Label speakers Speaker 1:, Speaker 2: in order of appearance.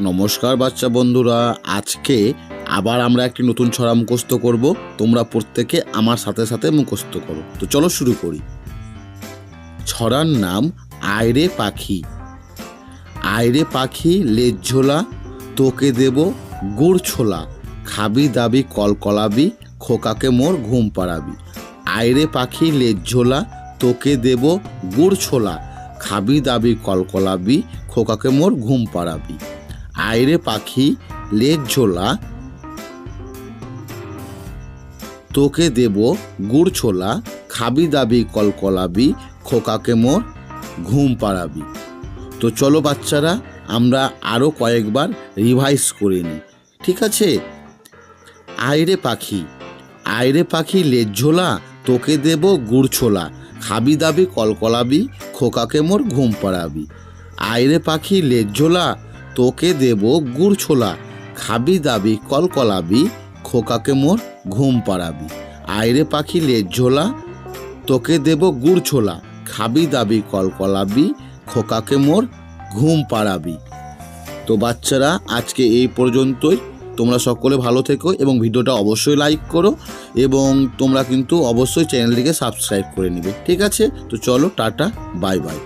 Speaker 1: নমস্কার বাচ্চা বন্ধুরা, আজকে আবার আমরা একটি নতুন ছড়া মুখস্থ করব। তোমরা প্রত্যেকে আমার সাথে সাথে মুখস্থ করো। তো চলো শুরু করি। ছড়ার নাম আয়রে পাখি। আয়রে পাখি লেজ ঝোলা, তোকে দেব গুড় ছোলা, খাবি দাবি কলকলাবি, খোকাকে মোর ঘুম পাড়াবি। আয়রে পাখি লেজ ঝোলা তোকে দেব গুড় ছোলা। খাবি দাবি কলকলাবি, খোকাকে মোর ঘুম পাড়াবি। আয়রে পাখি লেজ ঝোলা। তোকে দেব গুড় ছোলা, খাবি দাবি কলকলাবি, খোকাকে মোর ঘুম পাড়াবি। তো চলো বাচ্চারা, আমরা আরও কয়েকবার রিভাইজ করে নিই, ঠিক আছে? আয়রে পাখি আয়রে পাখি লেজ ঝোলা, তোকে দেব গুড় ছোলা। খাবি দাবি, কলকলাবি খোকাকে মোর ঘুম পাড়াবি। আয়রে পাখি, লেজ ঝোলা, তোকে দেব গুড় ছোলা। খাবি দাবি, কলকলাবি খোকাকে মোর ঘুম পাড়াবি। আয়রে পাখি, লেজ ঝোলা, তোকে দেব গুড় ছোলা। খাবি দাবি, কলকলাবি খোকাকে মোর ঘুম পাড়াবি। তো বাচ্চারা, আজকে এই পর্যন্তই। তোমরা সকলে ভালো থেকো এবং ভিডিওটা অবশ্যই লাইক করো এবং তোমরা কিন্তু অবশ্যই চ্যানেলটিকে সাবস্ক্রাইব করে নিবে। ঠিক আছে? তো চলো, টাটা বাই বাই